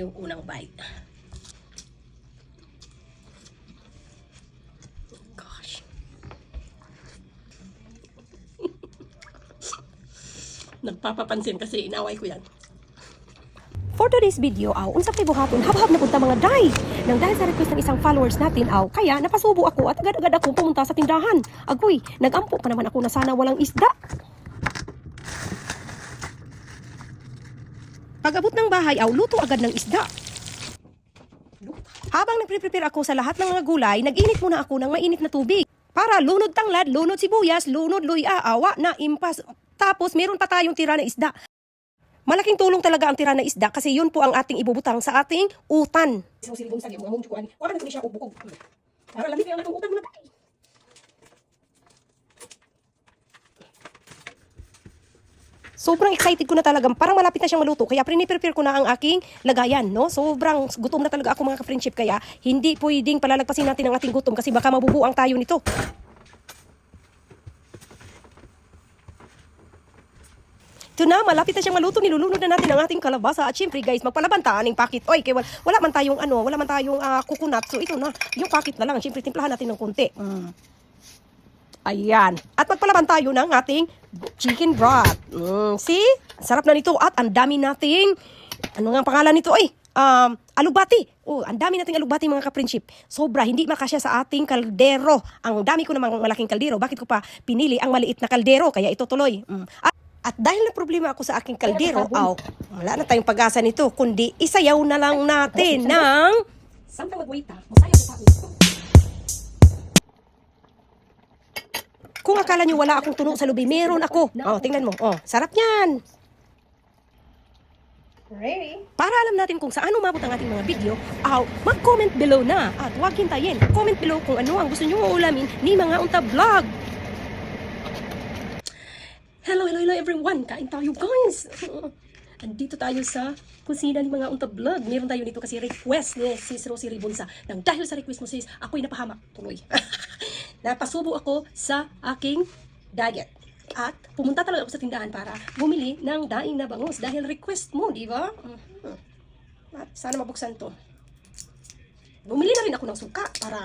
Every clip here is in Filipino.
Yung unang bite. Gosh. Nagpapapansin kasi inaway ko yan. For today's video, aw, unsa kay buhaton, habhab na punta mga day. Nang dahil sa request ng isang followers natin, aw, kaya napasubo ako at agad-agad ako pumunta sa tindahan. Agoy, nagampo pa naman ako na sana walang isda. Pag-abot ng bahay, aw, luto agad ng isda. Habang nagpre-prepare ako sa lahat ng mga gulay, nag-init muna ako ng mainit na tubig. Para lunod tanglad, lunod sibuyas, lunod luya, awa na impas. Tapos meron pa tayong tira na isda. Malaking tulong talaga ang tira na isda kasi yun po ang ating ibubutang sa ating utan. Isang silibong sa mga. Wala na siya ubukog. Para lamig ang natong utang mo na tayo. Sobrang excited ko na talaga. Parang malapit na siyang maluto. Kaya prepare ko na ang aking lagayan. No? Sobrang gutom na talaga ako mga ka-friendship. Kaya hindi pwedeng palalagpasin natin ang ating gutom kasi baka mabubuang tayo nito. Ito na, malapit na siyang maluto. Nilulunod na natin ang ating kalabasa. At syempre guys, magpalaban ta aning pakit. Oy, kaya wala, wala man tayong ano, wala man tayong ah, coconut. So ito na, yung pakit na lang. Syempre, timplahan natin ng konti. Mm. Ayan. At magpalaban tayo ng ating chicken broth. Mm, see? Sarap na nito. At ang dami nating, ano nga ang pangalan nito? Ay, um, alugbati. Oh, ang dami nating alugbati mga ka-friendship. Sobra, hindi makasya sa ating kaldero. Ang dami ko namang malaking kaldero. Bakit ko pa pinili ang maliit na kaldero? Kaya ito tuloy. Mm. At, at dahil na problema ako sa aking kaldero, aw, wala na tayong pag-asa nito, kundi isayaw na lang natin ng... Samtang mag-wait ha, masaya sa Kung akala nyo wala akong tunog sa lubi, meron ako. Oh, tingnan mo. Oh, sarap niyan. Ready? Para alam natin kung saan umabot ang ating mga video, aw, mag-comment below na. At huwag hintayin. Comment below kung ano ang gusto nyo ulamin ni mga unta vlog. Hello, hello, hello everyone! Kain tayo guys! Andito tayo sa kusina ni mga unta vlog. Meron tayo dito kasi request ni Sis Rosie Ribonsa. Nang dahil sa request mo sis, ako'y napahamak tuloy. Napasubo ako sa aking diet. At pumunta talaga ako sa tindahan para bumili ng daing na bangus dahil request mo, di ba? At sana mabuksan to. Bumili na rin ako ng suka para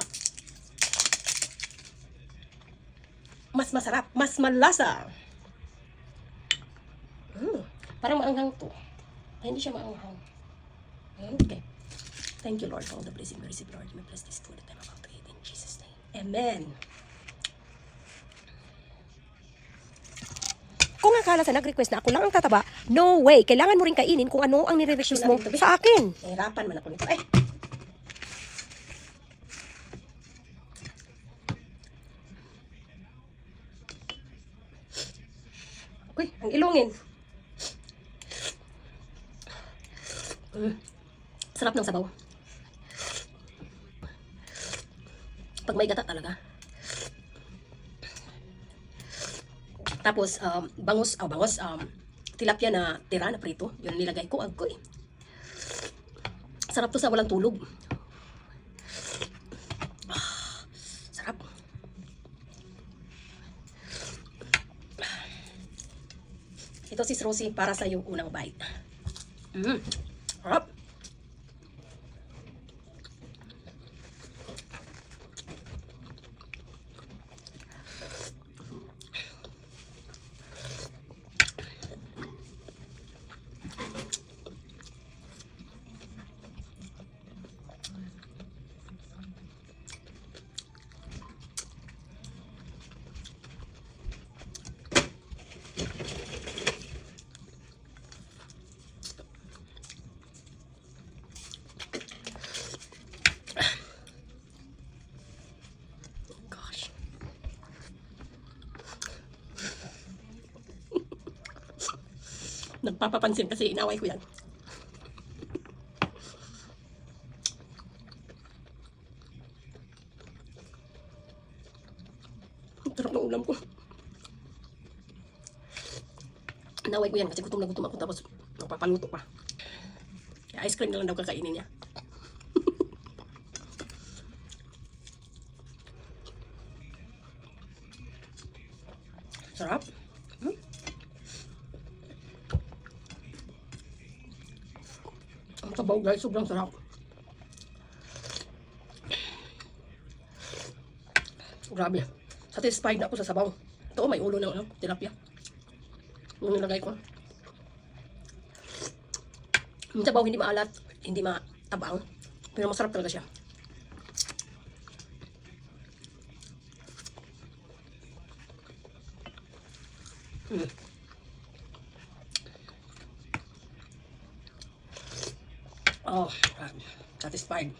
mas masarap, mas malasa. Mm, parang maanghang to. Ay, hindi siya maanghang. Okay. Thank you, Lord, for all the blessing we receive, Lord. May bless this food that I'm about to eat in Jesus' name. Amen. Kung akala sa nag-request na ako lang ang tataba, no way. Kailangan mo rin kainin kung ano ang nire-request mo sa akin. Nahirapan man ako nito. Eh! Uy, ang ilongin. Mm. Sarap ng sabaw. Pag may gata talaga. Tapos, um, bangus, oh, bangus, um, tilapia na tira na prito. Yun nilagay ko, agoy. Sarap to sa walang tulog. Ah, sarap. Ito si Rosie para sa yung unang bite. Mm. Sarap. Nagpapapansin kasi inaway ko yan. Ang sarap ng ulam ko. Inaway ko yan kasi gutom na gutom ako tapos nagpapaluto pa. Kaya ice cream na lang daw kakainin niya. Sarap. Sabaw. guys, sobrang sarap. Grabe. Satisfied na ako sa sabaw. Ito, may ulo ng ano, tilapia. Yung nilagay ko. Yung sabaw hindi maalat, hindi matabang. Pero masarap talaga siya. Mm. Oh, satisfied.